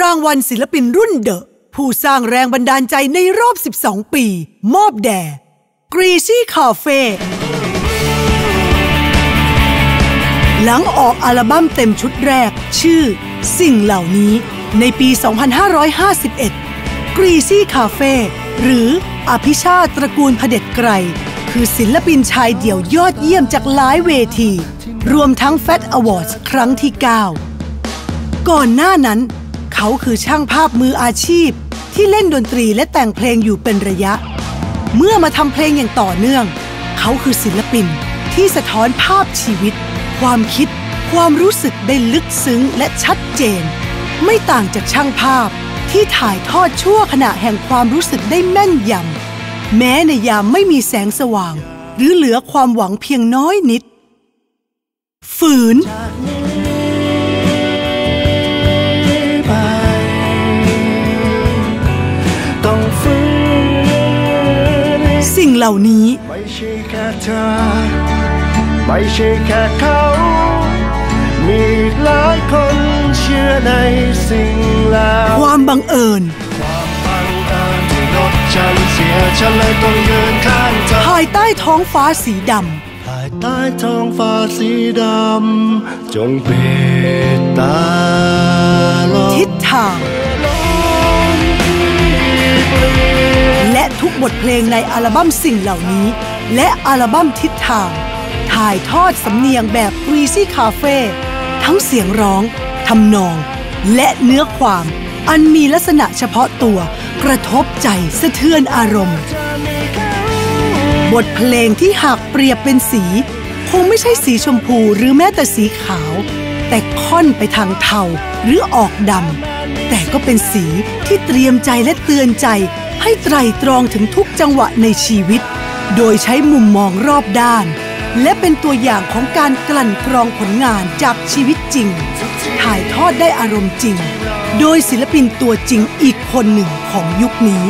รางวัลศิลปินรุ่นเดอะผู้สร้างแรงบันดาลใจในรอบ 12 ปี มอบแด่กรีซี่คาเฟ่หลังออกอัลบั้มเต็มชุดแรก ชื่อ สิ่งเหล่านี้ในปี 2551กรีซี่คาเฟ่หรืออภิชาตระกูลเผด็จไกร คือศิลปินชายเดี่ยวยอดเยี่ยมจากหลายเวที รวมทั้ง Fat Awards ครั้งที่ 9 ก่อนหน้านั้น เขาคือช่างภาพมืออาชีพ ที่เล่นดนตรีและแต่งเพลงอยู่เป็นระยะ เมื่อมาทำเพลงอย่างต่อเนื่อง เขาคือศิลปินที่สะท้อนภาพชีวิต ความคิด ความรู้สึกได้ลึกซึ้งและชัดเจน ไม่ต่างจากช่างภาพที่ถ่ายทอดชั่วขณะแห่งความรู้สึกได้แม่นยำแม้ในยามไม่มีแสงสว่าง หรือเหลือความหวังเพียงน้อยนิด ฝืน เหล่านี้ ไม่ใช่แค่เธอ ไม่ใช่แค่เขา มีอีกหลายคนเชื่อในสิ่งแล้วความบังเอิญความบังเอิญที่รถฉันเสียฉันเลยต้องยืนข้างเธอภายใต้ท้องฟ้าสีดภายใต้ท้องฟ้าสีดำจงปิดตาลำงทิศทาง บทเพลงในอัลบั้มสิ่งเหล่านี้ และอัลบั้มทิศทาง ถ่ายทอดสำเนียงแบบ Greasy Cafe ทั้งเสียงร้อง ทำนอง และเนื้อความอันมีลักษณะเฉพาะตัว กระทบใจสะเทือนอารมณ์ บทเพลงที่หากเปรียบเป็นสี คงไม่ใช่สีชมพูหรือแม้แต่สีขาว แต่ค่อนไปทางเทาหรือออกดำแต่ก็เป็นสีที่เตรียมใจและเตือนใจ ให้ไตรตรองถึงทุกจังหวะในชีวิต โดยใช้มุมมองรอบด้าน และเป็นตัวอย่างของการกลั่นกรองผลงานจากชีวิตจริง ถ่ายทอดได้อารมณ์จริง โดยศิลปินตัวจริงอีกคนหนึ่งของยุคนี้